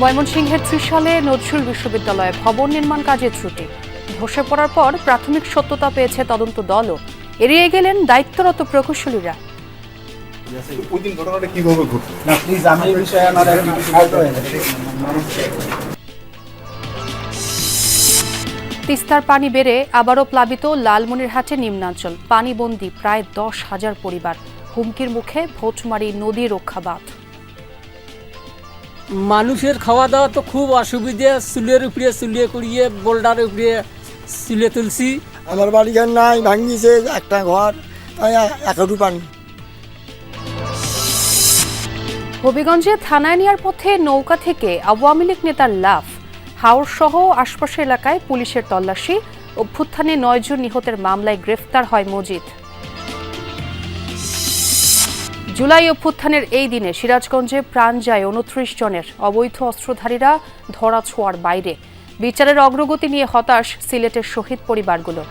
ময়মনসিংহের ত্রিশালে নজরুল বিশ্ববিদ্যালয়ে ভবন নির্মাণ কাজে ত্রুটি। ধসে পড়ার পর প্রাথমিক সত্যতা পেয়েছে তদন্ত দলও। এড়িয়ে গেলেন দায়িত্বরত প্রকৌশলীরা। ওই দিন ঘটনাটা কীভাবে ঘটলো? না প্লিজ আমি এই বিষয়ে আমার আর কিছু বলতে না। তিস্তার পানি বেড়ে আবারও প্লাবিত লালমনিরহাটে নিম্নাঞ্চল। পানিবন্দী প্রায় দশ হাজার পরিবার। হুমকির মুখে ভোটমারি নদী রক্ষা বাঁধ মানুষের খাওয়া দাওয়া তো খুব অসুবিধে চুলের উপরে চুলিয়ে কুড়িয়ে বোল্ডার উপরে চুলে তুলছি। আমার বাড়ি ঘর নাই ভাঙিছে একটা ঘর তাই একাটু পানি। হবিগঞ্জে থানায় নেওয়ার পথে নৌকা থেকে আওয়ামী লীগ নেতার লাফ। হাওর সহ আশপাশের এলাকায় পুলিশের তল্লাশি। অভ্যুত্থানে নয়জন নিহতের মামলায় গ্রেফতার হয় মজিদ। জুলাই অভ্যুত্থানের এই দিনে সিরাজগঞ্জে প্রাণ যায় উনত্রিশ জনের। অবৈধ অস্ত্রধারীরা ধরা ছোঁয়ার বাইরে। বিচারের অগ্রগতি নিয়ে হতাশ সিলেটের শহীদ পরিবারগুলো।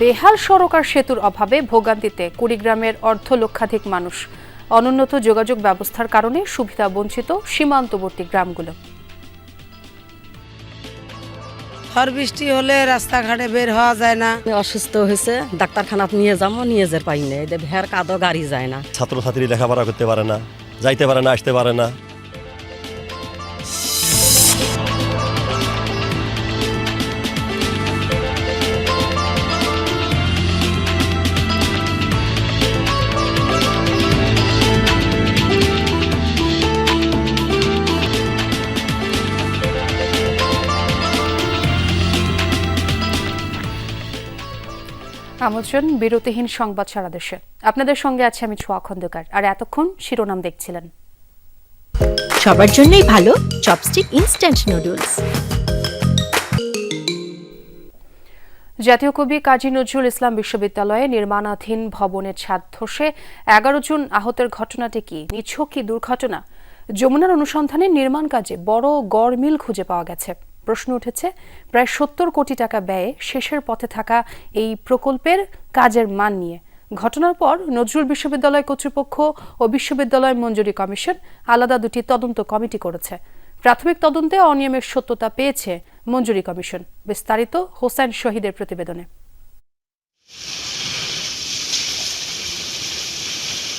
বেহাল সড়ক আর সেতুর অভাবে ভোগান্তিতে কুড়িগ্রামের অর্ধ লক্ষাধিক মানুষ। অনুন্নত যোগাযোগ ব্যবস্থার কারণে সুবিধা বঞ্চিত সীমান্তবর্তী গ্রামগুলো। ঝড় বৃষ্টি হলে রাস্তাঘাটে বের হওয়া যায় না। অসুস্থ হয়েছে ডাক্তারখানা নিয়ে যাব নিয়ে যেতে পাই না এদের ভের কাদো গাড়ি যায় না। ছাত্রছাত্রী লেখাপড়া করতে পারে না যাইতে পারে না আসতে পারে না। আমন্ত্রণ বিরতিহীন সংবাদ সারা দেশে আপনাদের সঙ্গে আছে আমি ছোয়া খন্দকার। আর এতক্ষণ শিরোনাম দেখছিলেন। সবার জন্যই ভালো চপস্টিক ইনস্ট্যান্ট নুডলস জাতীয় কবি কাজী নজরুল ইসলাম বিশ্ববিদ্যালয়ে নির্মাণাধীন ভবনের ছাদ ধসে এগারো জন আহতের ঘটনাটি কি? নিছক কি দুর্ঘটনা? যমুনার অনুসন্ধানে নির্মাণ কাজে বড় গড়মিল খুঁজে পাওয়া গেছে। প্রশ্ন উঠেছে, প্রায় সত্তর কোটি টাকা ব্যয়ে শেষের পথে থাকা এই প্রকল্পের কাজের মান নিয়ে। ঘটনার পর নজরুল বিশ্ববিদ্যালয় কর্তৃপক্ষ ও বিশ্ববিদ্যালয় মঞ্জুরি কমিশন আলাদা দুটি তদন্ত কমিটি করেছে। প্রাথমিক তদন্তে অনিয়মের সত্যতা পেয়েছে মঞ্জুরি কমিশন, বিস্তারিত হোসেন শহীদের প্রতিবেদনে।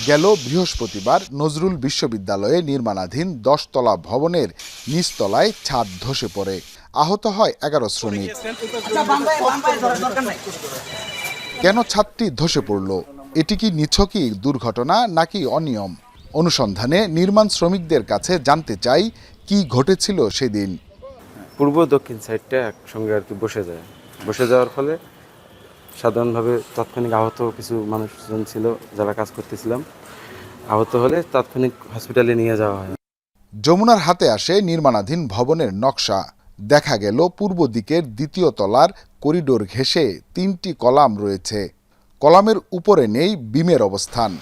গেল বৃহস্পতিবার নজরুল বিশ্ববিদ্যালয়ে নির্মাণাধীন দশতলা ভবনের নিচতলায় ছাদ ধসে পড়ে। আহত হয় এগারো শ্রমিক। কেন ছাদটি ধসে পড়ল? এটি কি নিছকই দুর্ঘটনা নাকি অনিয়ম? অনুসন্ধানে নির্মাণ শ্রমিকদের কাছে জানতে চাই কি ঘটেছিল সেদিন? পূর্ব দক্ষিণ সাইডটা একসঙ্গে আর কি বসে যায়। বসে যাওয়ার ফলে সাধারণভাবে তাৎক্ষণিক আহত কিছু মানুষজন ছিল যারা কাজ করতেছিলাম। আহত হলে তাৎক্ষণিক হসপিটালে নিয়ে যাওয়া হয়। যমুনার হাতে আসে নির্মাণাধীন ভবনের নকশা। দেখা গেল পূর্ব দিকের দ্বিতীয় তলার করিডোর ঘেঁষে তিনটি কলাম রয়েছে। কলামের উপরে নেই বিমের অবস্থান।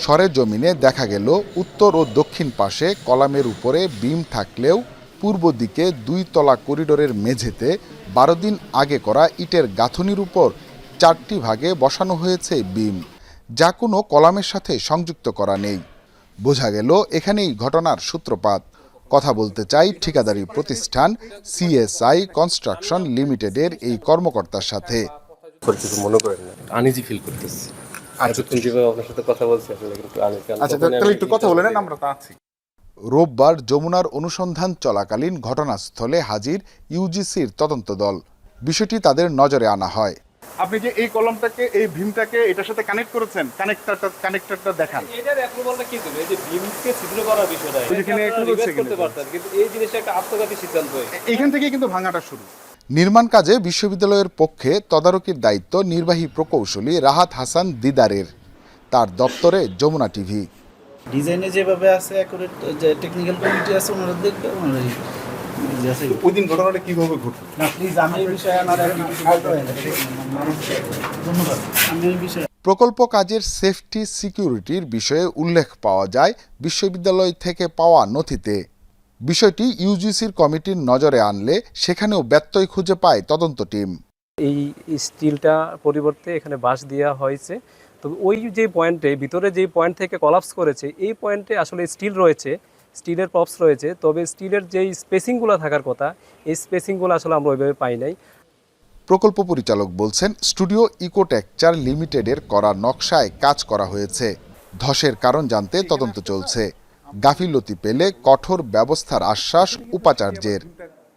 সরেজমিনে দেখা গেল উত্তর ও দক্ষিণ পাশে কলামের উপরে বিম থাকলেও পূর্ব দিকে দুই তলা করিডোরের মেঝেতে বারো দিন আগে করা ইটের গাঁথনির উপর চারটি ভাগে বসানো হয়েছে বিম যা কোনো কলামের সাথে সংযুক্ত করা নেই। বোঝা গেল এখানেই ঘটনার সূত্রপাত। কথা বলতে চাই ঠিকাদারি প্রতিষ্ঠান সিএসআই কনস্ট্রাকশন লিমিটেডের এই কর্মকর্তার সাথে। করে কিছু মনে করেন না? আনইজি ফিল করতেছি। এতক্ষণ যেভাবে আপনার সাথে কথা বলছি আসলে কিন্তু আনি- আচ্ছা তাহলে একটু কথা বলে নেন আমরা তো আছি। রোববার যমুনার অনুসন্ধান চলাকালীন ঘটনাস্থলে হাজির ইউজিসির তদন্ত দল। বিষয়টি তাদের নজরে আনা হয়। আপনি যে এই কলমটাকে এই ভীমটাকে এটার সাথে কানেক্ট করেছেন কানেক্টরটা কানেক্টরটা দেখান। এটার অ্যাপ্রুভালটা কি দেবে এই যে বিমকে ছিদ্র করার বিষয়টা এটা একটু করতে কিন্তু। পারতেন? কিন্তু এই জিনিসটা একটা আত্মঘাতী সিদ্ধান্ত। হয়ে এইখান থেকেই কিন্তু ভাঙাটা শুরু। নির্মাণ কাজে বিশ্ববিদ্যালয়ের পক্ষে তদারকির দায়িত্ব নির্বাহী প্রকৌশলী রাহাত হাসান দিদারের। তার দপ্তরে যমুনা টিভি। ডিজাইনে যেভাবে আছে অ্যাকুরেট যে টেকনিক্যাল কমিটি আছে ওনারা দেখবে করবে। ওই দিন ঘটনাটা কীভাবে ঘটলো? না প্লিজ আমি এই বিষয়ে আমার ধন্যবাদ। আমি এই বিষয়ে প্রকল্প কাজের সেফটি সিকিউরিটির বিষয়ে উল্লেখ পাওয়া যায় বিশ্ববিদ্যালয় থেকে পাওয়া নথিতে। বিষয়টি ইউজিসির কমিটির নজরে আনলে সেখানেও ব্যত্যয় খুঁজে পায় তদন্ত টিম। এই স্টিলটা পরিবর্তে এখানে বাঁশ দেওয়া হয়েছে। তো ওই যে পয়েন্টে ভিতরে যে পয়েন্ট থেকে কলাপস করেছে এই পয়েন্টে আসলে স্টিল রয়েছে স্টিলের প্রপস রয়েছে তবে স্টিলের যেই স্পেসিংগুলো থাকার কথা এই স্পেসিংগুলো আসলে আমরা ওইভাবে পাই নাই। প্রকল্প পরিচালক বলছেন স্টুডিও ইকোটেকচার লিমিটেডের করা নকশায় কাজ করা হয়েছে। ধসের কারণ জানতে তদন্ত চলছে। গাফিলতি পেলে কঠোর ব্যবস্থার আশ্বাস উপাচার্যের।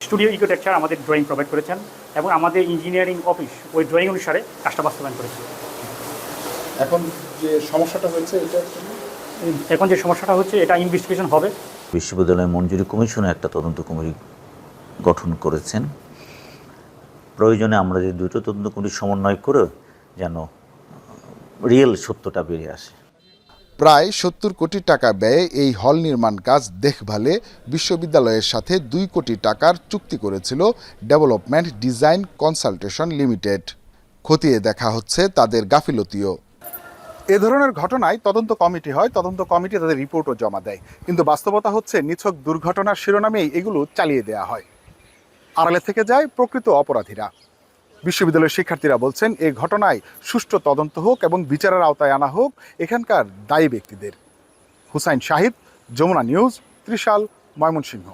স্টুডিও ইকোটেকচার আমাদের ড্রয়িং প্রোভাইড করেছেন এবং আমাদের ইঞ্জিনিয়ারিং অফিস ওই ড্রয়িং অনুসারে কাজটা বাস্তবায়ন করেছে। এখন যে সমস্যাটা হয়েছে এটা এখন যে সমস্যাটা হচ্ছে এটা ইনভেস্টিগেশন হবে। বিশ্ববিদ্যালয় মঞ্জুরি কমিশনে একটা তদন্ত কমিটি গঠন করেছেন। প্রয়োজনে আমরা যে দুটো তদন্ত কমিটি সমন্বয় করে যেন রিয়েল সত্যটা বেরিয়ে আসে। প্রায় সত্তর কোটি টাকা ব্যয়ে এই হল নির্মাণ কাজ দেখভালে বিশ্ববিদ্যালয়ের সাথে দুই কোটি টাকার চুক্তি করেছিল ডেভেলপমেন্ট ডিজাইন কনসালটেশন লিমিটেড। খতিয়ে দেখা হচ্ছে তাদের গাফিলতিও। এ ধরনের ঘটনায় তদন্ত কমিটি হয়, তদন্ত কমিটি তাদের রিপোর্টও জমা দেয়। কিন্তু বাস্তবতা হচ্ছে, নিছক দুর্ঘটনার শিরোনামেই এগুলো চালিয়ে দেওয়া হয়। আড়ালে থেকে যায় প্রকৃত অপরাধীরা। বিশ্ববিদ্যালয়ের শিক্ষার্থীরা বলছেন এই ঘটনায় সুষ্ঠু তদন্ত হোক এবং বিচারের আওতায় আনা হোক এখানকার দায়ী ব্যক্তিদের। হুসাইন শাহিদ যমুনা নিউজ, ত্রিশাল, ময়মনসিংহ।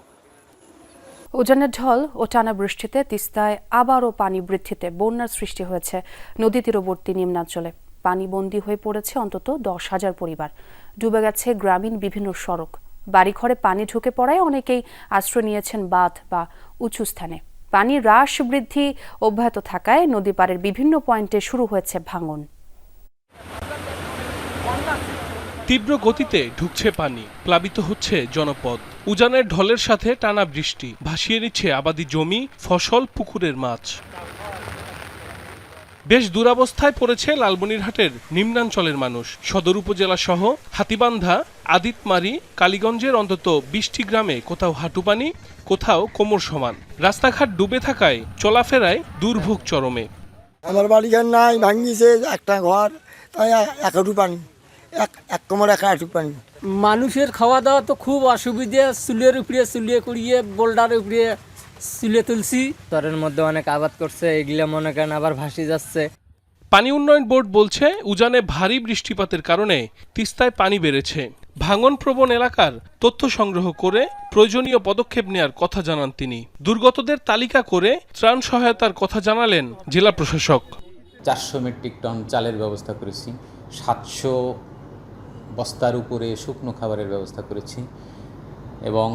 উজানের ঢল ও টানা বৃষ্টিতে তিস্তায় আবারও পানি বৃদ্ধিতে বন্যার সৃষ্টি হয়েছে। নদী তীরবর্তী নিম্নাঞ্চলে। পানিবন্দী হয়ে পড়েছে অন্তত দশ হাজার পরিবার। ডুবে গেছে গ্রামীণ বিভিন্ন সড়ক। বাড়িঘরে পানি ঢুকে পড়ায় অনেকেই আশ্রয় নিয়েছেন বাঁধ বা উঁচু স্থানে। পানি হ্রাস বৃদ্ধি অব্যাহত থাকায় নদী পাড়ের বিভিন্ন পয়েন্টে শুরু হয়েছে ভাঙন। তীব্র গতিতে ঢুকছে পানি, প্লাবিত হচ্ছে জনপদ। উজানের ঢলের সাথে টানা বৃষ্টি, ভাসিয়ে নিচ্ছে আবাদি জমি, ফসল, পুকুরের মাছ। বেশ দুরাবস্থায় পড়েছে লালমনিরহাটের নিম্নাঞ্চলের মানুষ। সদর উপজেলা সহ হাতিবান্ধা আদিতমারি কালীগঞ্জের অন্তত বিশটি গ্রামে কোথাও হাঁটু পানি কোথাও কোমর সমান। রাস্তাঘাট ডুবে থাকায় চলাফেরায় দুর্ভোগ চরমে। আমার বাড়ি বাড়িঘর নাই ভাঙিছে একটা ঘর তাই এক হাঁটু পানি এক এক কোমর এক হাঁটু পানি। মানুষের খাওয়া দাওয়া তো খুব অসুবিধে চুলের উপরে চুলিয়ে করিয়ে বোল্ডার উপরে। চুলে তুলছি। তরের মধ্যে অনেক আবাদ করছে এগুলো মনে করেন আবার ভাসি যাচ্ছে। পানি উন্নয়ন বোর্ড বলছে উজানে ভারী বৃষ্টিপাতের কারণে তিস্তায় পানি বেড়েছে। ভাঙন প্রবণ এলাকার তথ্য সংগ্রহ করে প্রয়োজনীয় পদক্ষেপ নেয়ার কথা জানান তিনি। দুর্গতদের তালিকা করে ত্রাণ সহায়তার কথা জানালেন জেলা প্রশাসক। চারশো মেট্রিক টন চালের ব্যবস্থা করেছি সাতশো বস্তার উপরে শুকনো খাবারের ব্যবস্থা করেছি এবং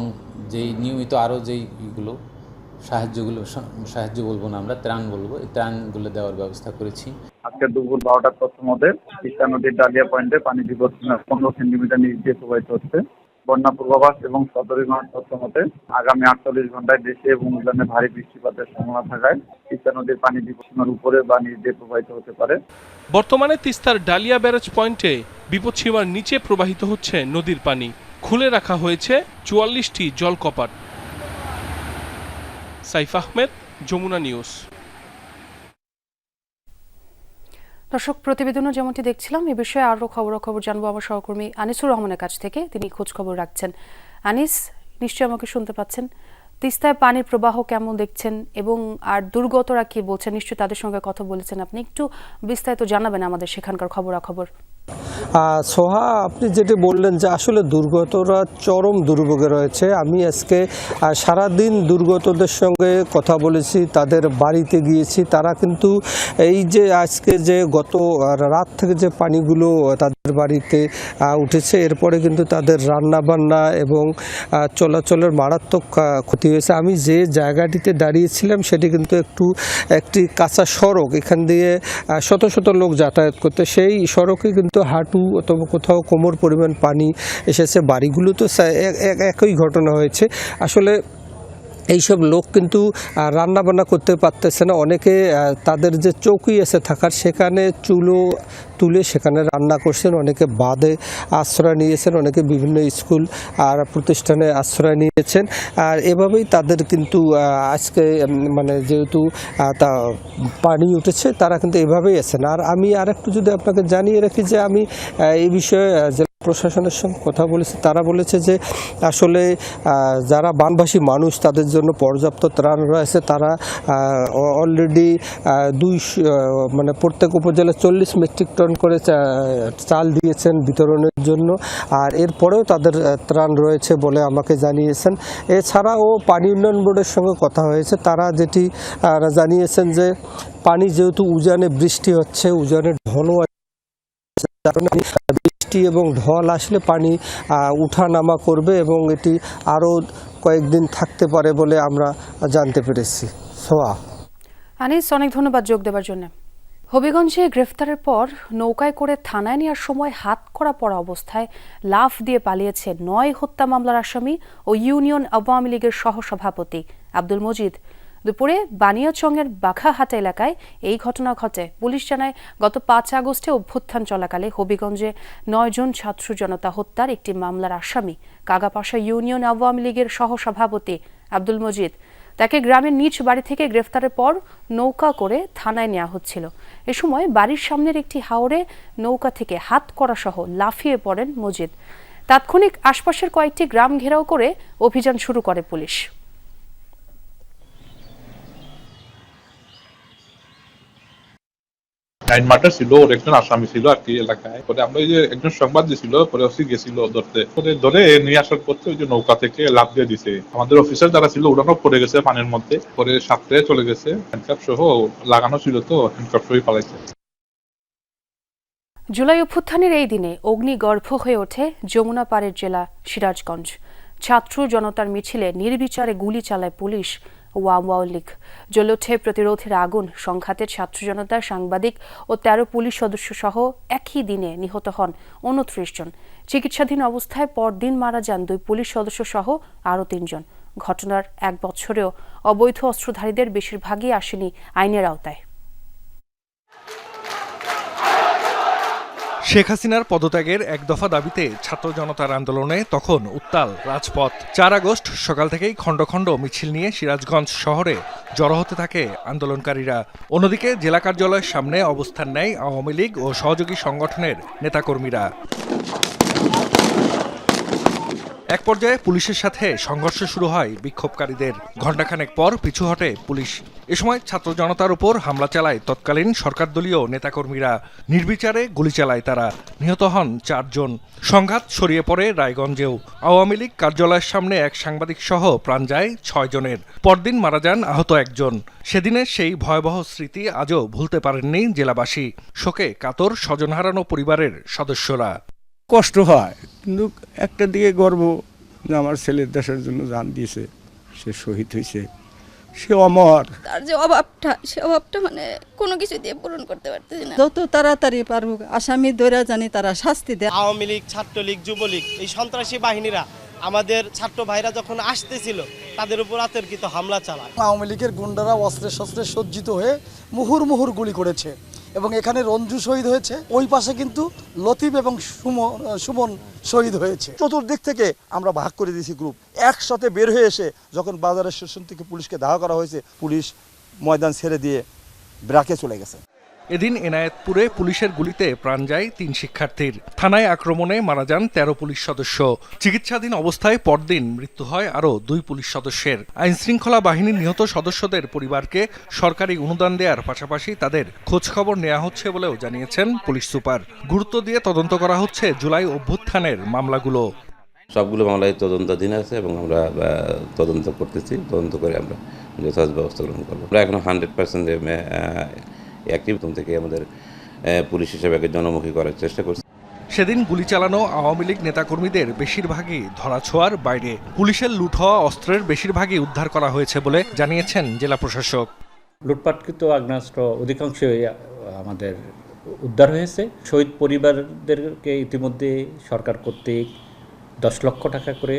যেই নিয়মিত আরও যেই ইগুলো সাহায্যগুলো সাহায্য বলব না আমরা ত্রাণ বলব। এই ত্রাণগুলো দেওয়ার ব্যবস্থা করেছি। আজকে দুপুর বারোটার তথ্য মতে তিস্তা নদীর ডালিয়া পয়েন্টে পানি বিপদ পনেরো সেন্টিমিটার নিচ দিয়ে প্রবাহিত হচ্ছে। বন্যা পূর্বাভাস এবং সদরীগঞ্জ তথ্য মতে আগামী আটচল্লিশ ঘন্টায় দেশে এবং উজানে ভারী বৃষ্টিপাতের সম্ভাবনা থাকায় তিস্তা নদীর পানি বিপদসীমার উপরে বা নিচ দিয়ে প্রবাহিত হতে পারে। বর্তমানে তিস্তার ডালিয়া ব্যারেজ পয়েন্টে বিপদসীমার নিচে প্রবাহিত হচ্ছে নদীর পানি। খুলে রাখা হয়েছে চুয়াল্লিশটি জলকপাট। সাইফ আহমেদ, যমুনা নিউজ। দর্শক প্রতিবেদনও যেমনটি দেখছিলাম, এ বিষয়ে আরও খবরাখবর জানব আমার সহকর্মী আনিসুর রহমানের কাছ থেকে। তিনি খোঁজ খবর রাখছেন। আনিস, নিশ্চয়ই আমাকে শুনতে পাচ্ছেন? তিস্তায় পানির প্রবাহ কেমন দেখছেন এবং আর দুর্গতরা কি বলছেন? নিশ্চয়ই তাদের সঙ্গে কথা বলেছেন আপনি। একটু বিস্তারিত জানাবেন আমাদের সেখানকার খবরাখবর। সোহা, আপনি যেটি বললেন যে আসলে দুর্গতরা চরম দুর্ভোগে রয়েছে, আমি আজকে সারাদিন দুর্গতদের সঙ্গে কথা বলেছি, তাদের বাড়িতে গিয়েছি, তারা কিন্তু এই যে আজকে যে গত রাত থেকে যে পানিগুলো তাদের বাড়িতে উঠেছে, এরপরে কিন্তু তাদের রান্না বান্না এবং চলাচলের মারাত্মক ক্ষতি হয়েছে। আমি যে জায়গাটিতে দাঁড়িয়েছিলাম, সেটি কিন্তু একটু, একটি কাঁচা সড়ক, এখান দিয়ে শত শত লোক যাতায়াত করতে, সেই সড়কে কিন্তু হাঁটু অথবা কোথাও কোমর পরিমাণ পানি এসেছে, বাড়িগুলো তো এক- এক- একই ঘটনা হয়েছে। আসলে এইসব লোক কিন্তু রান্নাবান্না করতে পারতেছে না। অনেকে তাদের যে চৌকি আছে থাকার, সেখানে চুলো তুলে সেখানে রান্না করছেন। অনেকে বাদে আশ্রয় নিয়েছেন, অনেকে বিভিন্ন স্কুল আর প্রতিষ্ঠানে আশ্রয় নিয়েছেন। আর এভাবেই তাদের কিন্তু আজকে মানে যেহেতু তা পানি উঠেছে, তারা কিন্তু এভাবেই আছেন। আর আমি আর একটু যদি আপনাকে জানিয়ে রাখি যে আমি এই বিষয়ে প্রশাসনের সঙ্গে কথা বলেছে, তারা বলেছে যে আসলে যারা বানবাসী মানুষ, তাদের জন্য পর্যাপ্ত ত্রাণ রয়েছে। তারা অলরেডি দুই মানে প্রত্যেক উপজেলায় চল্লিশ মেট্রিক টন করে চাল দিয়েছেন বিতরণের জন্য। আর এরপরেও তাদের ত্রাণ রয়েছে বলে আমাকে জানিয়েছেন। এছাড়াও পানি উন্নয়ন বোর্ডের সঙ্গে কথা হয়েছে। তারা যেটি জানিয়েছেন যে পানি যেহেতু উজানে বৃষ্টি হচ্ছে উজানে ঢলও কারণে বৃষ্টি এবং ঢল আসলে পানি উঠানামা করবে এবং এটি আরও কয়েকদিন থাকতে পারে বলে আমরা জানতে পেরেছি। সোয়া। আনিস, অনেক ধন্যবাদ যোগ দেওয়ার জন্য। হবিগঞ্জে গ্রেফতারের পর নৌকায় করে থানায় নেওয়ার সময় হাত করা পড়া অবস্থায় লাফ দিয়ে পালিয়েছে নয় হত্যা মামলার আসামি ও ইউনিয়ন আওয়ামী লীগের সহসভাপতি আব্দুল মজিদ। দুপুরে বানিয়াচংয়ের বাঘাহাটা এলাকায় এই ঘটনা ঘটে। পুলিশ জানায়, গত পাঁচ আগস্টে অভ্যুত্থান চলাকালে হবিগঞ্জে নয়জন ছাত্র জনতা হত্যার একটি মামলার আসামি, কাগাপাশা ইউনিয়ন আওয়ামী লীগের সহসভাপতি আব্দুল মজিদ। তাকে গ্রামের নিচ বাড়ি থেকে গ্রেফতারের পর নৌকা করে থানায় নেওয়া হচ্ছিল। এ সময় বাড়ির সামনের একটি হাওরে নৌকা থেকে হাত করা সহ লাফিয়ে পড়েন মজিদ। তাৎক্ষণিক আশপাশের কয়েকটি গ্রাম ঘেরাও করে অভিযান শুরু করে পুলিশ। নাইন ছিল, ওর একজন আসামি ছিল আর কি এলাকায়। পরে আমরা ওই যে একজন সংবাদ দিছিল, পরে ওসি গেছিল ধরতে। পরে ধরে নিয়ে আসার ওই যে নৌকা থেকে লাভ দিয়ে দিছে। আমাদের অফিসার যারা ছিল পড়ে গেছে পানির মধ্যে। পরে চলে গেছে। সহ লাগানো ছিল তো সহই পালাইছে। জুলাই অভ্যুত্থানের এই দিনে অগ্নিগর্ভ হয়ে ওঠে যমুনা পাড়ের জেলা সিরাজগঞ্জ। ছাত্র জনতার মিছিলে নির্বিচারে গুলি চালায় পুলিশ। ওয়াওয়াও লীগ জ্বলে প্রতিরোধের আগুন, সংঘাতের ছাত্র জনতার সাংবাদিক ও তেরো পুলিশ সদস্য সহ একই দিনে নিহত হন উনত্রিশ জন। চিকিৎসাধীন অবস্থায় পরদিন মারা যান দুই পুলিশ সদস্য সহ আরও তিনজন। ঘটনার এক বছরেও অবৈধ অস্ত্রধারীদের বেশিরভাগই আসেনি আইনের আওতায়। শেখ হাসিনার পদত্যাগের এক দফা দাবিতে ছাত্র জনতার আন্দোলনে তখন উত্তাল রাজপথ। চার আগস্ট সকাল থেকেই খণ্ড খণ্ড মিছিল নিয়ে সিরাজগঞ্জ শহরে জড়ো হতে থাকে আন্দোলনকারীরা। অন্যদিকে জেলা কার্যালয়ের সামনে অবস্থান নেয় আওয়ামী লীগ ও সহযোগী সংগঠনের নেতাকর্মীরা। এক পর্যায়ে পুলিশের সাথে সংঘর্ষ শুরু হয় বিক্ষোভকারীদের। ঘণ্টাখানেক পর পিছু হটে পুলিশ। এ সময় ছাত্র জনতার উপর হামলা চালায় তৎকালীন সরকারদলীয় নেতাকর্মীরা। নির্বিচারে গুলি চালায় তারা। নিহত হন চারজন। সংঘাত ছড়িয়ে পড়ে রায়গঞ্জেও। আওয়ামী লীগ কার্যালয়ের সামনে এক সাংবাদিক সহ প্রাণ যায় ছয় জনের। পরদিন মারা যান আহত একজন। সেদিনের সেই ভয়াবহ স্মৃতি আজও ভুলতে পারেননি জেলাবাসী। শোকে কাতর স্বজন হারানো পরিবারের সদস্যরা। কষ্ট হয়। কিন্তু একটা দিকে গর্ব যে আমার ছেলের দেশের জন্য জান দিয়েছে সে শহীদ হয়েছে। সে অমর। তার যে অভাবটা সে অভাবটা মানে কোনো কিছু দিয়ে পূরণ করতে পারতেছি না। যত তাড়াতাড়ি পারব আসামি ধরে জানি তারা শাস্তি দেয়। আওয়ামী লীগ ছাত্রলীগ যুবলীগ এই সন্ত্রাসী বাহিনীরা আমাদের ছাত্র ভাইরা যখন আসতেছিল তাদের উপর আতর্কিত হামলা চালায়। আওয়ামী লীগের গুন্ডারা অস্ত্রে শস্ত্রে সজ্জিত হয়ে মুহুর মুহুর গুলি করেছে। এবং এখানে রঞ্জু শহীদ হয়েছে। ওই পাশে কিন্তু লতিফ এবং সুমন শহীদ হয়েছে। চতুর্দিক থেকে আমরা ভাগ করে দিয়েছি গ্রুপ একসাথে বের হয়ে এসে যখন বাজারের স্টেশন থেকে পুলিশকে দাওয়া করা হয়েছে, পুলিশ ময়দান ছেড়ে দিয়ে ব্রাকে চলে গেছে। এদিন এনায়েতপুরে পুলিশের গুলিতে প্রাণ যায় তিন শিক্ষার্থীর। থানায় আক্রমণে মারা যান তেরো পুলিশ সদস্য। চিকিৎসাধীন অবস্থায় পরদিন মৃত্যু হয় আরও দুই পুলিশ সদস্যের। আইন শৃঙ্খলা বাহিনীর নিহত সদস্যদের পরিবারকে সরকারি অনুদান দেওয়ার পাশাপাশি তাদের খোঁজখবর নেওয়া হচ্ছে বলেও জানিয়েছেন পুলিশ সুপার। গুরুত্ব দিয়ে তদন্ত করা হচ্ছে জুলাই অভ্যুত্থানের মামলাগুলো। সবগুলো মামলায় তদন্তাধীন আছে এবং আমরা তদন্ত করতেছি। তদন্ত করে আমরা যথাযথ ব্যবস্থা গ্রহণ করব। আমরা এখন হান্ড্রেড পার্সেন্ট অ্যাক্টিভ থেকে আমাদের পুলিশ হিসেবে জনমুখী করার চেষ্টা করছি। সেদিন গুলি চালানো আওয়ামী লীগ নেতাকর্মীদের বেশিরভাগই ধরাছোঁয়ার বাইরে। পুলিশের লুট হওয়া অস্ত্রের বেশিরভাগই উদ্ধার করা হয়েছে বলে জানিয়েছেন জেলা প্রশাসক। লুটপাটকৃত আগ্নেয়াস্ত্র অধিকাংশই আমাদের উদ্ধার হয়েছে। শহীদ পরিবারদেরকে ইতিমধ্যে সরকার কর্তৃক দশ লক্ষ টাকা করে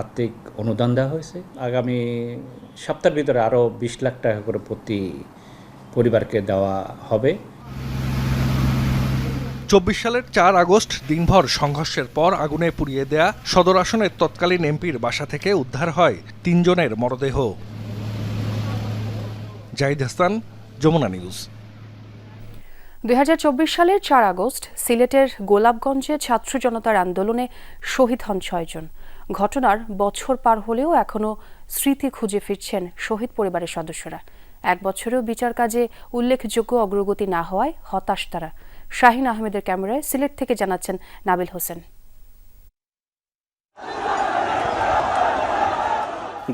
আর্থিক অনুদান দেওয়া হয়েছে। আগামী সপ্তাহের ভিতরে আরও বিশ লাখ টাকা করে প্রতি পরিবারকে দেওয়া হবে। চব্বিশ সালের চার আগস্ট দিনভর সংঘর্ষের পর আগুনে পুড়িয়ে দেয়া সদর আসনের তৎকালীন এমপির বাসা থেকে উদ্ধার হয় তিনজনের মরদেহ। জাহিদ হাসান যমুনা নিউজ। দুই সালের চার আগস্ট সিলেটের গোলাপগঞ্জে ছাত্র জনতার আন্দোলনে শহীদ হন ছয়জন ঘটনার বছর পার হলেও এখনও স্মৃতি খুঁজে ফিরছেন শহীদ পরিবারের সদস্যরা। এক বছরেও বিচার কাজে উল্লেখযোগ্য অগ্রগতি না হওয়ায় হতাশ তারা। শাহিন আহমেদের ক্যামেরায় সিলেট থেকে জানাচ্ছেন নাবিল হোসেন।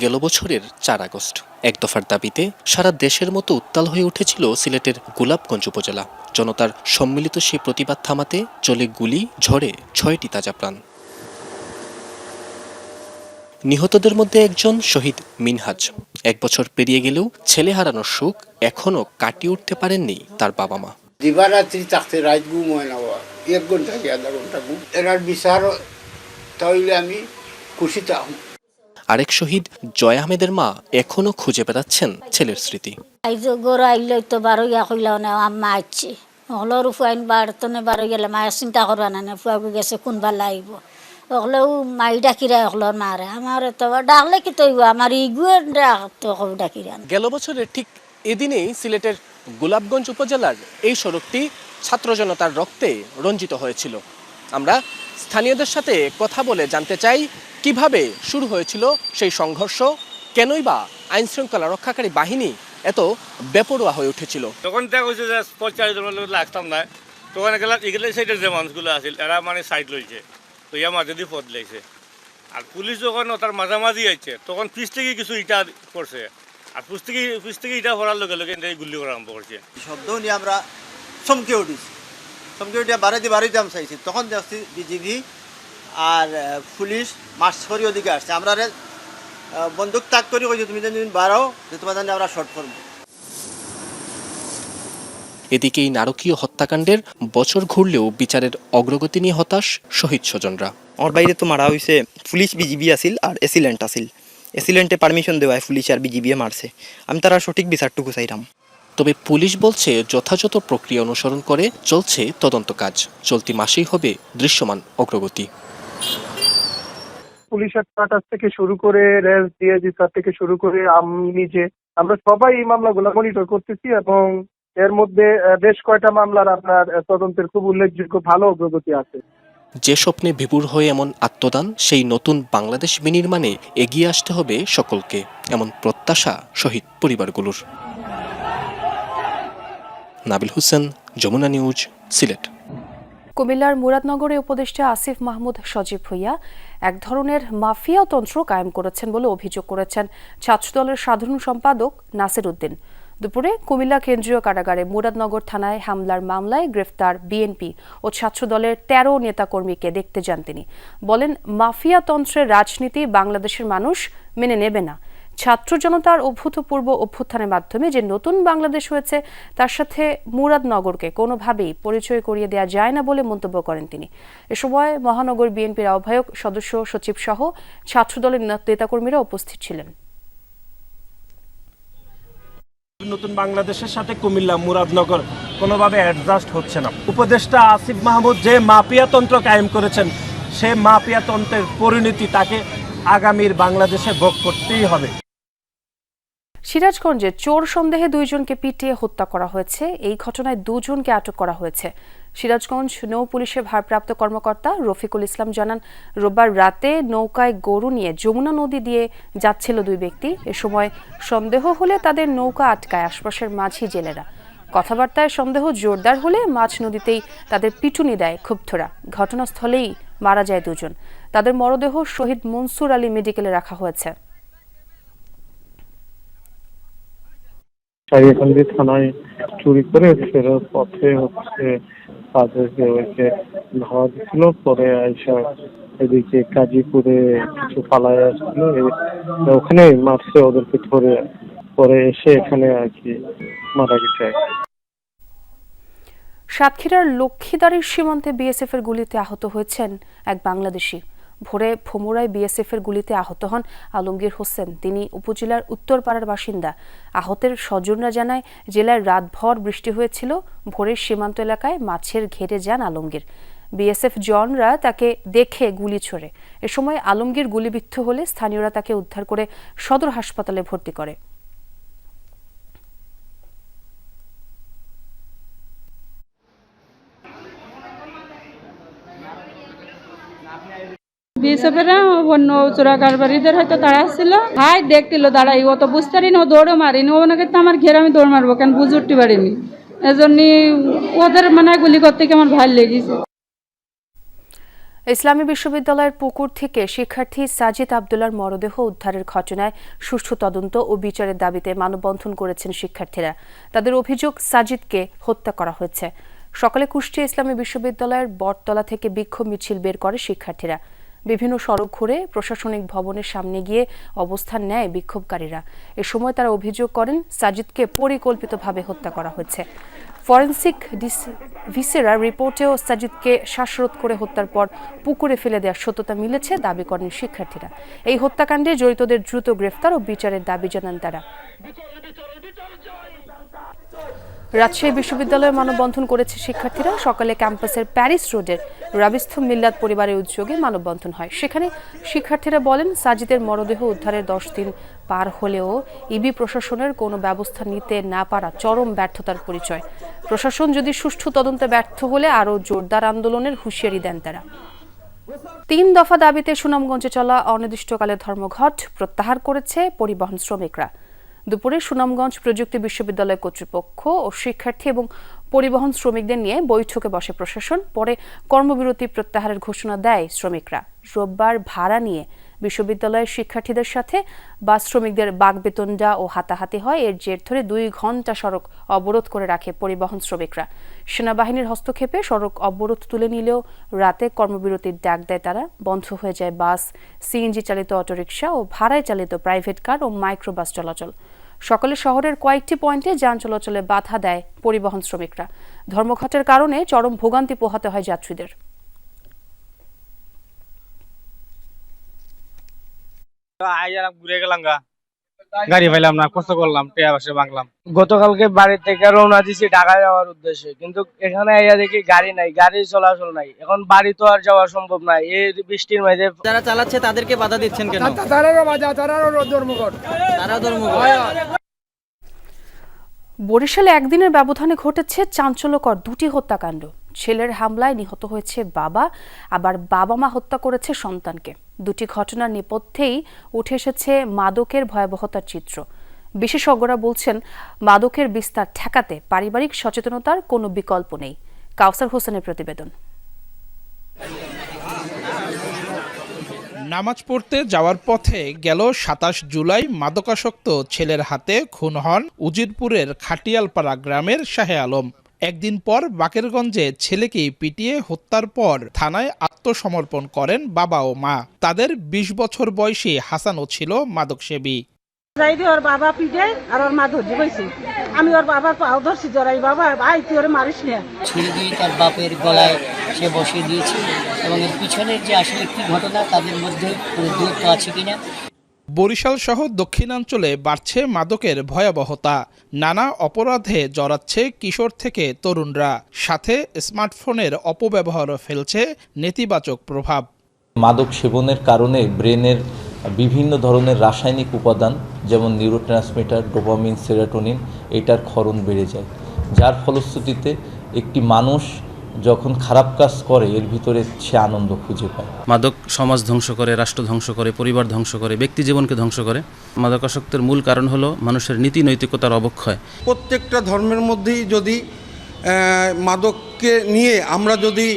গেল বছরের চার আগস্ট। এক দফার দাবিতে সারা দেশের মতো উত্তাল হয়ে উঠেছিল সিলেটের গোলাপগঞ্জ উপজেলা। জনতার সম্মিলিত সেই প্রতিবাদ থামাতে চলে গুলি, ঝড়ে ছয়টি তাজা প্রাণ। নিহতদের মধ্যে একজন শহীদ মিনহাজ। এক বছর পেরিয়ে গেলেও ছেলে হারানোর সুখ এখনও কাটিয়ে উঠতে পারেননি তার বাবা মা। দিবারাত্রি থাকতে রাত ঘুম হয় না এক ঘণ্টা কি আধা ঘণ্টা ঘুম? এনার বিচার তাহলে আমি খুশি থাকুন আরেক শহীদ জয় আহমেদের মা এখনও খুঁজে বেড়াচ্ছেন ছেলের স্মৃতি। আইজ গরু আইলে তো বারো গিয়া কইলাও না আম্মা আইছে। হলর ফুয়াইন বার তনে বারো গেলে মায়ের চিন্তা করবা না ফুয়াবু গেছে কোনবা লাইব ওগুলোও মাই ডাকিরা ওগুলোর মারে আমার তো ডাকলে কি তৈব আমার ইগুয়ে ডাক তো ডাকিরা গেল বছরের ঠিক এদিনেই সিলেটের গোলাপগঞ্জ উপজেলার এই সড়কটি ছাত্র জনতার রক্তে রঞ্জিত হয়েছিল। আমরা স্থানীয়দের সাথে কথা বলে জানতে চাই কীভাবে শুরু হয়েছিল সেই সংঘর্ষ? কেনই বা আইন শৃঙ্খলা রক্ষাকারী বাহিনী এত বেপরোয়া হয়ে উঠেছিল? তখন দেখা হয়েছে যে লাগতাম না। তখন এগুলা এগুলো সাইডের যে মানুষগুলো আছিল এরা মানে সাইড লইছে। ইয়া মাঝে দিয়ে পদ লাইছে আর পুলিশ যখন তার মাঝামাঝি আইছে তখন পিছ থেকে কিছু ইটা করছে আর পিছ থেকে পিছ থেকে ইটা করার লগে লগে গুলি করা আরম্ভ করছে শব্দ নিয়ে আমরা চমকে উঠিছি। চমকে উঠে বাড়িতে বাড়িতে আমি চাইছি। তখন দেখছি বিজিবি আর পুলিশ মার্চ করি ওদিকে আসছে। আমরা বন্দুক তাক করি কইছি তুমি যদি বাড়াও যে তোমার জানি আমরা শর্ট করব। এদিকে এই নারকীয় হত্যাকাণ্ডের বছর ঘুরলেও বিচারের অগ্রগতি নিয়ে হতাশ শহীদ স্বজনরা। ওর বাইরে তো মারা হয়েছে পুলিশ বিজিবি আছিল আর এসিলেন্ট আছিল। এসিলেন্টে পারমিশন দেওয়ায় পুলিশ আর বিজিবি মারছে। আমি তারা সঠিক বিচারটুকু চাইলাম তবে পুলিশ বলছে যথাযথ প্রক্রিয়া অনুসরণ করে চলছে তদন্ত কাজ। চলতি মাসেই হবে দৃশ্যমান অগ্রগতি। পুলিশের থেকে শুরু করে রেস স্যার থেকে শুরু করে আমি নিজে আমরা সবাই এই মামলাগুলো মনিটর করতেছি এবং এর মধ্যে বেশ কয়টা মামলার আপনার তদন্তের খুব উল্লেখযোগ্য ভালো অগ্রগতি আছে। যে স্বপ্নে বিভোর হয়ে এমন আত্মদান সেই নতুন বাংলাদেশ বিনির্মাণে এগিয়ে আসতে হবে সকলকে এমন প্রত্যাশা শহীদ পরিবারগুলোর। নাবিল হোসেন যমুনা নিউজ সিলেট। কুমিল্লার মুরাদনগরে উপদেষ্টা আসিফ মাহমুদ সজীব ভুইয়া এক ধরনের মাফিয়া তন্ত্র কায়েম করেছেন বলে অভিযোগ করেছেন ছাত্রদলের সাধারণ সম্পাদক নাসির উদ্দিন। দুপুরে কুমিল্লা কেন্দ্রীয় কারাগারে মুরাদনগর থানায় হামলার মামলায় গ্রেফতার বিএনপি ও ছাত্রদলের তেরো নেতাকর্মীকে দেখতে যান তিনি। বলেন, মাফিয়া তন্ত্রের রাজনীতি বাংলাদেশের মানুষ মেনে নেবে না। ছাত্র জনতার অভূতপূর্ব অভ্যুত্থানের মাধ্যমে যে নতুন বাংলাদেশ হয়েছে, তার সাথে মুরাদনগরকে কোনোভাবেই পরিচয় করিয়ে দেওয়া যায় না বলে মন্তব্য করেন তিনি। এ সময় মহানগর বিএনপির আহ্বায়ক, সদস্য সচিব সহ ছাত্রদলের নেতাকর্মীরা উপস্থিত ছিলেন। নতুন বাংলাদেশের সাথে কুমিল্লা মুরাদনগর কোনোভাবে অ্যাডজাস্ট হচ্ছে না। উপদেষ্টা আসিফ মাহমুদ যে মাফিয়া তন্ত্র কায়েম করেছেন, সে মাফিয়া তন্ত্রের পরিণতি তাকে আগামীর বাংলাদেশে ভোগ করতেই হবে। সিরাজগঞ্জে চোর সন্দেহে দুইজনকে পিটিয়ে হত্যা করা হয়েছে। এই ঘটনায় দুজনকে আটক করা হয়েছে। সিরাজগঞ্জ নৌ পুলিশের ভারপ্রাপ্ত কর্মকর্তা রফিকুল ইসলাম জানান, রোববার রাতে নৌকায় গরু নিয়ে যমুনা নদী দিয়ে যাচ্ছিল দুই ব্যক্তি। এ সময় সন্দেহ হলে তাদের নৌকা আটকায় আশপাশের মাঝি জেলেরা। কথাবার্তায় সন্দেহ জোরদার হলে মাছ নদীতেই তাদের পিটুনি দেয় ক্ষুব্ধরা। ঘটনাস্থলেই মারা যায় দুজন। তাদের মরদেহ শহীদ মনসুর আলী মেডিকেলে রাখা হয়েছে। সারিয়াকান্দি থানায় চুরি করে ফেরার পথে হচ্ছে তাদেরকে ওইকে ধরা দিছিল পরে আইসা এদিকে কাজীপুরে কিছু পালায় আসছিল। ওখানে মারছে ওদেরকে ধরে। পরে এসে এখানে আর কি মারা গেছে সাতক্ষীরার লক্ষ্মীদারির সীমান্তে বিএসএফ এর গুলিতে আহত হয়েছেন এক বাংলাদেশি। ভোরে ভোমরায় বিএসএফের গুলিতে আহত হন আলমগীর হোসেন। তিনি উপজেলার উত্তরপাড়ার বাসিন্দা। আহতের স্বজনরা জানায়, জেলায় রাতভর বৃষ্টি হয়েছিল। ভোরের সীমান্ত এলাকায় মাছের ঘেরে যান আলমগীর। বিএসএফ জনরা তাকে দেখে গুলি ছোড়ে। এ সময় আলমগীর গুলিবিদ্ধ হলে স্থানীয়রা তাকে উদ্ধার করে সদর হাসপাতালে ভর্তি করে। মনে ইসলামী বিশ্ববিদ্যালয়ের পুকুর থেকে শিক্ষার্থী সাজিদ আবদুল্লার মরদেহ উদ্ধারের ঘটনায় সুষ্ঠু তদন্ত ও বিচারের দাবিতে মানববন্ধন করেছেন শিক্ষার্থীরা। তাদের অভিযোগ, সাজিদকে হত্যা করা হয়েছে। সকালে কুষ্টিয়া ইসলামী বিশ্ববিদ্যালয়ের বটতলা থেকে বিক্ষোভ মিছিল বের করে শিক্ষার্থীরা। বিভিন্ন সড়ক ঘুরে প্রশাসনিক ভবনের সামনে গিয়ে অবস্থান নেয় বিক্ষোভকারীরা। এ সময় তারা অভিযোগ করেন, সাজিদকে পরিকল্পিতভাবে হত্যা করা হয়েছে। ফরেন্সিক ভিসেরা রিপোর্টেও সাজিদকে শ্বাসরোধ করে হত্যার পর পুকুরে ফেলে দেওয়ার সত্যতা মিলেছে দাবি করেন শিক্ষার্থীরা। এই হত্যাকাণ্ডে জড়িতদের দ্রুত গ্রেফতার ও বিচারের দাবি জানান তারা। রাজশাহী বিশ্ববিদ্যালয়ে মানববন্ধন করেছে শিক্ষার্থীরা। সকালে ক্যাম্পাসের প্যারিস রোডের রাবিস্থ মিল্লাত পরিবারের উদ্যোগে মানববন্ধন হয়। সেখানে শিক্ষার্থীরা বলেন, সাজিদের মরদেহ উদ্ধারের দশ দিন পার হলেও ইবি প্রশাসনের কোনো ব্যবস্থা নিতে না পারা চরম ব্যর্থতার পরিচয়। প্রশাসন যদি সুষ্ঠু তদন্তে ব্যর্থ হলে আরও জোরদার আন্দোলনের হুঁশিয়ারি দেন তারা। তিন দফা দাবিতে সুনামগঞ্জে চলা অনির্দিষ্টকালে ধর্মঘট প্রত্যাহার করেছে পরিবহন শ্রমিকরা। দুপুরে সুনামগঞ্জ প্রযুক্তি বিশ্ববিদ্যালয় কর্তৃপক্ষ ও শিক্ষার্থী এবং পরিবহন শ্রমিকদের নিয়ে বৈঠকে বসে প্রশাসন, পরে কর্মবিরতি প্রত্যাহারের ঘোষণা দেয় শ্রমিকরা। রোববার ভাড়া নিয়ে বিশ্ববিদ্যালয়ের শিক্ষার্থীদের সাথে বাস শ্রমিকদের বাগবেতনডা ও হাতাহাতি হয়। এর জের ধরে দুই ঘণ্টা সড়ক অবরোধ করে রাখে পরিবহন শ্রমিকরা। সেনাবাহিনীর হস্তক্ষেপে সড়ক অবরোধ তুলে নিলেও রাতে কর্মবিরতির ডাক দেয় তারা। বন্ধ হয়ে যায় বাস, সিএনজি চালিত অটোরিকশা ও ভাড়ায় চালিত প্রাইভেট কার ও মাইক্রোবাস চলাচল। সকালে শহরের কয়েকটি পয়েন্টে যান চলাচলে বাধা দেয় পরিবহন শ্রমিকরা। ধর্মঘটের কারণে চরম ভোগান্তি পোহাতে হয় যাত্রীদের। ঘুরে গেলাম গা। গাড়ি পাইলাম না কষ্ট করলাম টেয়া বাসে বাংলাম গতকালকে বাড়ি থেকে রওনা দিছি ঢাকা যাওয়ার উদ্দেশ্যে কিন্তু এখানে আইয়া দেখি গাড়ি নাই গাড়ি চলাচল নাই। এখন বাড়ি তো আর যাওয়া সম্ভব নাই এই বৃষ্টির মাঝে যারা চালাচ্ছে তাদেরকে বাধা দিচ্ছেন কেন? তারা বাজা তারারও ধর্মঘট তারা ধর্মঘট বরিশালে একদিনের ব্যবধানে ঘটেছে চাঞ্চল্যকর দুটি হত্যাকাণ্ড। ছেলের হামলায় নিহত হয়েছে বাবা, আবার বাবা মা হত্যা করেছে সন্তানকে। দুটি ঘটনার নেপথ্যেই উঠে এসেছে মাদকের ভয়াবহতার চিত্র। বিশেষজ্ঞরা বলছেন, মাদকের বিস্তার ঠেকাতে পারিবারিক সচেতনতার কোনো বিকল্প নেই। কাউসার হোসেনের প্রতিবেদন। নামাজ পড়তে যাওয়ার পথে গেল সাতাশ জুলাই মাদকাসক্ত ছেলের হাতে খুন হন উজিরপুরের খাটিয়ালপাড়া গ্রামের শাহে আলম। একদিন পর বাকেরগঞ্জে ছেলেকে পিটিয়ে হত্যার পর থানায় আত্মসমর্পণ করেন বাবা ও মা। তাদের ২০ বছর বয়সী হাসানও ছিল মাদকসেবী। যাই দিয়ে ওর বাবা পিঠে আর ওর মা বইছে। আমি ওর বাবার পাও ধরছি জড়াই বাবা ভাই তুই ওরে মারিস না। ছুরি দিয়ে তার বাপের গলায় সে বসিয়ে দিয়েছে এবং এর পিছনের যে আসলে কি ঘটনা তাদের মধ্যে কোনো দূরত্ব আছে কিনা? বরিশাল সহ দক্ষিণাঞ্চলে বাড়ছে মাদকের ভয়াবহতা। নানা অপরাধে জড়াচ্ছে কিশোর থেকে তরুণরা। সাথে স্মার্টফোনের অপব্যবহারও ফেলছে নেতিবাচক প্রভাব। মাদক সেবনের কারণে ব্রেনের বিভিন্ন ধরনের রাসায়নিক উপাদান যেমন নিউরোট্রান্সমিটার ডোপামিন সেরাটোনিন এটার ক্ষরণ বেড়ে যায়। যার ফলশ্রুতিতে একটি মানুষ যখন খারাপ কাজ করে এর ভিতরে সে আনন্দ খুঁজে পায়। মাদক সমাজ ধ্বংস করে রাষ্ট্র ধ্বংস করে পরিবার ধ্বংস করে ব্যক্তি জীবনকে ধ্বংস করে। মাদকাসক্তের মূল কারণ হলো মানুষের নীতি নৈতিকতার অবক্ষয়। প্রত্যেকটা ধর্মের মধ্যেই যদি মাদককে নিয়ে আমরা যদি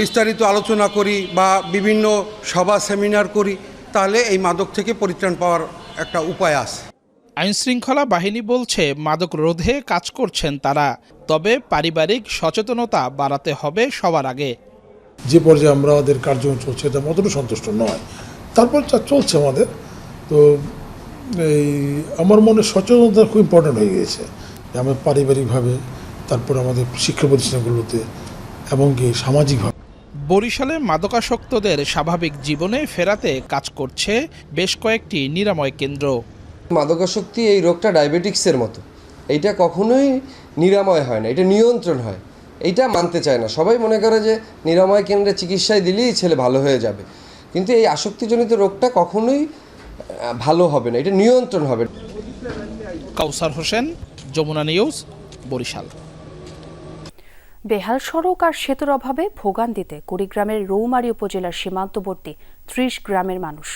বিস্তারিত আলোচনা করি বা বিভিন্ন সভা সেমিনার করি তাহলে এই মাদক থেকে পরিত্রাণ পাওয়ার একটা উপায় আছে। আইনশৃঙ্খলা বাহিনী বলছে মাদক রোধে কাজ করছেন তারা তবে পারিবারিক সচেতনতা বাড়াতে হবে সবার আগে। যে পর্যায়ে আমরা আমাদের কার্যক্রম চলছে এটা অতটা সন্তুষ্ট নয়। তারপর যা চলছে আমাদের তো এই আমার মনে সচেতনতা খুব ইম্পর্ট্যান্ট হয়ে গিয়েছে। যে আমরা পারিবারিকভাবে তারপর আমাদের শিক্ষা প্রতিষ্ঠানগুলোতে এবং কি সামাজিকভাবে। বরিশালে মাদকাসক্তদের স্বাভাবিক জীবনে ফেরাতে কাজ করছে বেশ কয়েকটি নিরাময় কেন্দ্র। মাদকাসক্তি এই রোগটা ডায়াবেটিক্সের মতো। এইটা কখনোই নিরাময় হয় না এটা নিয়ন্ত্রণ হয়। এইটা মানতে চায় না। সবাই মনে করে যে নিরাময় কেন্দ্রে চিকিৎসায় দিলেই ছেলে ভালো হয়ে যাবে। কিন্তু এই আসক্তিজনিত রোগটা কখনোই ভালো হবে না এটা নিয়ন্ত্রণ হবে কাউসার হোসেন যমুনা নিউজ বরিশাল। বেহাল সড়ক আর সেতুর অভাবে ভোগান্তিতে কুড়িগ্রামের রৌমারী উপজেলার সীমান্তবর্তী ত্রিশ গ্রামের মানুষ।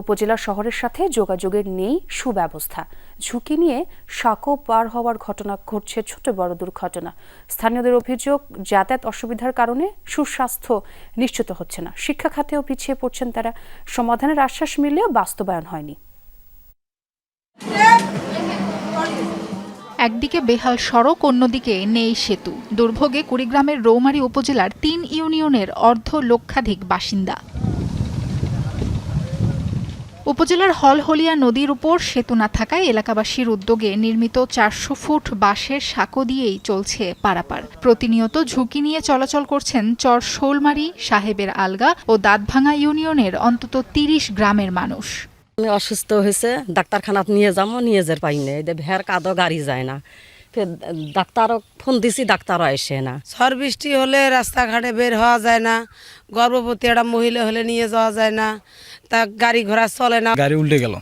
উপজেলা শহরের সাথে যোগাযোগের নেই সুব্যবস্থা। ঝুঁকি নিয়ে সাঁকো পার হওয়ার ঘটনা ঘটছে ছোট বড় দুর্ঘটনা। স্থানীয়দের অভিযোগ, যাতায়াত অসুবিধার কারণে সুস্বাস্থ্য নিশ্চিত হচ্ছে না। শিক্ষা খাতেও পিছিয়ে পড়ছেন তারা। সমাধানের আশ্বাস মিললেও বাস্তবায়ন হয়নি। একদিকে বেহাল সড়ক, অন্যদিকে নেই সেতু। দুর্ভোগে কুড়িগ্রামের রৌমারী উপজেলার তিন ইউনিয়নের অর্ধ লক্ষাধিক বাসিন্দা। উপজেলার হলহলিয়া নদীর উপর সেতু না থাকায় এলাকাবাসীর উদ্যোগে নির্মিত চারশো ফুট বাঁশের সাঁকো দিয়েই চলছে পারাপার। প্রতিনিয়ত ঝুঁকি নিয়ে চলাচল করছেন চর শোলমারি, সাহেবের আলগা ও দাঁতভাঙা ইউনিয়নের অন্তত তিরিশ গ্রামের মানুষ। অসুস্থ হয়েছে ডাক্তারখানাত নিয়ে যাব নিয়ে যেতে পাই না এদের ভের কাদো গাড়ি যায় না। ফের ডাক্তারও ফোন দিছি ডাক্তারও আসে না। ঝড় বৃষ্টি হলে রাস্তাঘাটে বের হওয়া যায় না গর্ভবতী একটা মহিলা হলে নিয়ে যাওয়া যায় না তা গাড়ি ঘোড়া চলে না। গাড়ি উল্টে গেল।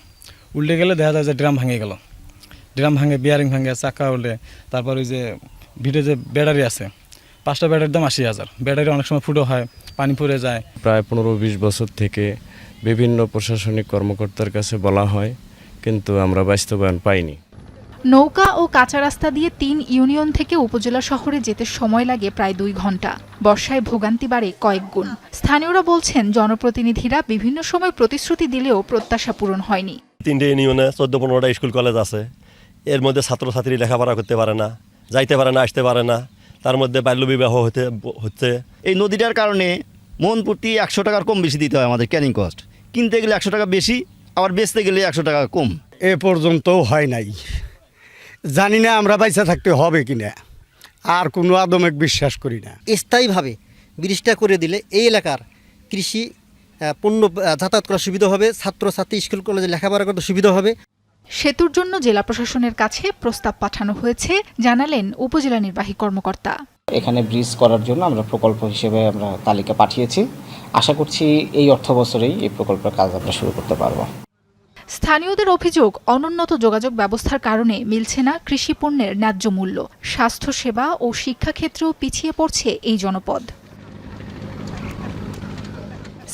উল্টে গেলে দেখা যায় যে ড্রাম ভাঙে গেল। ড্রাম ভাঙে বিয়ারিং ভাঙে চাকা উল্টে। তারপর ওই যে ভিড়ে যে ব্যাটারি আছে পাঁচটা ব্যাটারির দাম আশি হাজার। ব্যাটারি অনেক সময় ফুটো হয় পানি পড়ে যায়। প্রায় পনেরো বিশ বছর থেকে বিভিন্ন প্রশাসনিক কর্মকর্তার কাছে বলা হয় কিন্তু আমরা বাস্তবায়ন পাইনি। নৌকা ও কাঁচা রাস্তা দিয়ে তিন ইউনিয়ন থেকে উপজেলা শহরে যেতে সময় লাগে প্রায় দুই ঘণ্টা। বর্ষায় ভোগান্তি বাড়ে কয়েক গুণ। স্থানীয়রা বলছেন জনপ্রতিনিধিরা বিভিন্ন সময় প্রতিশ্রুতি দিলেও প্রত্যাশা পূরণ হয়নি। তিনটে ইউনিয়নে চোদ্দ পনেরোটা স্কুল কলেজ আছে। এর মধ্যে ছাত্রছাত্রী লেখাপড়া করতে পারে না যাইতে পারে না আসতে পারে না। তার মধ্যে বাল্যবিবাহ হতে হচ্ছে। এই নদীটার কারণে মন প্রতি একশো টাকার কম বেশি দিতে হয় আমাদের ক্যানিং কস্ট। কিনতে গেলে একশো টাকা বেশি আবার বেচতে গেলে একশো টাকা কম। এ পর্যন্ত হয় নাই। জানি না আমরা বাইসা থাকতে হবে কি না আর কোনো আদমেক বিশ্বাস করি না। স্থায়ীভাবে ব্রিজটা করে দিলে এই এলাকার কৃষি পণ্য যাতায়াত করার সুবিধা হবে ছাত্রছাত্রী স্কুল কলেজে লেখাপড়া করতে সুবিধা হবে। সেতুর জন্য জেলা প্রশাসনের কাছে প্রস্তাব পাঠানো হয়েছে জানালেন উপজেলা নির্বাহী কর্মকর্তা। এখানে ব্রিজ করার জন্য আমরা প্রকল্প হিসেবে আমরা তালিকা পাঠিয়েছি। আশা করছি এই অর্থ বছরেই এই প্রকল্পের কাজ আমরা শুরু করতে পারব। স্থানীয়দের অভিযোগ অনুন্নত যোগাযোগ ব্যবস্থার কারণে মিলছে না কৃষি পণ্যের ন্যায্য মূল্য। স্বাস্থ্যসেবা ও শিক্ষাক্ষেত্রেও পিছিয়ে পড়ছে এই জনপদ।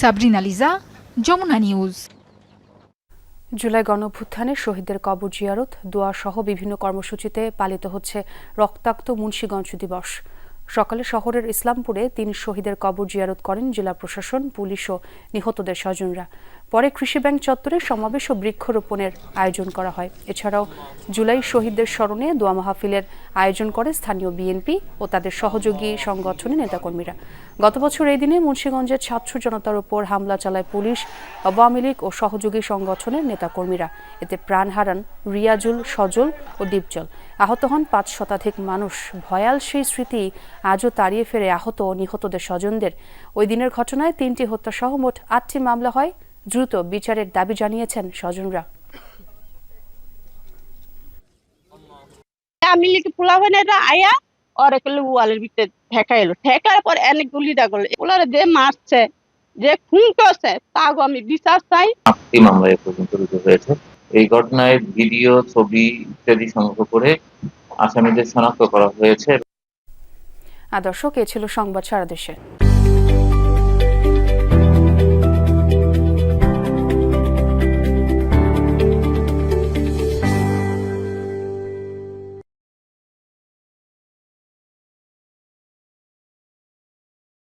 সাবরিনা লিজা যমুনা নিউজ। জুলাই গণঅভ্যুত্থানে শহীদদের কবর জিয়ারত দোয়া সহ বিভিন্ন কর্মসূচিতে পালিত হচ্ছে রক্তাক্ত মুন্সীগঞ্জ দিবস। সকালে শহরের ইসলামপুরে তিন শহীদের কবর জিয়ারত করেন জেলা প্রশাসন পুলিশ ও নিহতদের স্বজনরা। পরে কৃষি ব্যাংক চত্বরে সমাবেশ ও বৃক্ষরোপণের আয়োজন করা হয়। এছাড়াও জুলাই শহীদদের স্মরণে দোয়া মাহফিলের আয়োজন করে স্থানীয় বিএনপি ও তাদের সহযোগী সংগঠনের নেতাকর্মীরা। গত বছর এই দিনে মুন্সীগঞ্জের ছাত্র জনতার উপর হামলা চালায় পুলিশ, আওয়ামী লীগ ও সহযোগী সংগঠনের নেতাকর্মীরা। এতে প্রাণ হারান রিয়াজুল, সজল ও দীপজল। আহত হন পাঁচ শতাধিক মানুষ। ভয়াল সেই স্মৃতি আজও তাড়িয়ে ফেরে আহত ও নিহতদের স্বজনদের। ওই দিনের ঘটনায় তিনটি হত্যা সহ মোট আটটি মামলা হয় দ্রুত বিচারের দাবি জানিয়েছেন স্বজনরা। আমি লিখে পোলা হয় না আয়া ওর একলে ওয়ালের ভিতরে ঠেকা এলো। ঠেকার পর এনে ওলারে যে মারছে যে খুন করছে আমি বিচার চাই। আটটি মামলা এ পর্যন্ত রুজু হয়েছে। এই ঘটনায় ভিডিও ছবি ইত্যাদি সংগ্রহ করে আসামিদের শনাক্ত করা হয়েছে। আর দর্শক এ ছিল সংবাদ সারা দেশে।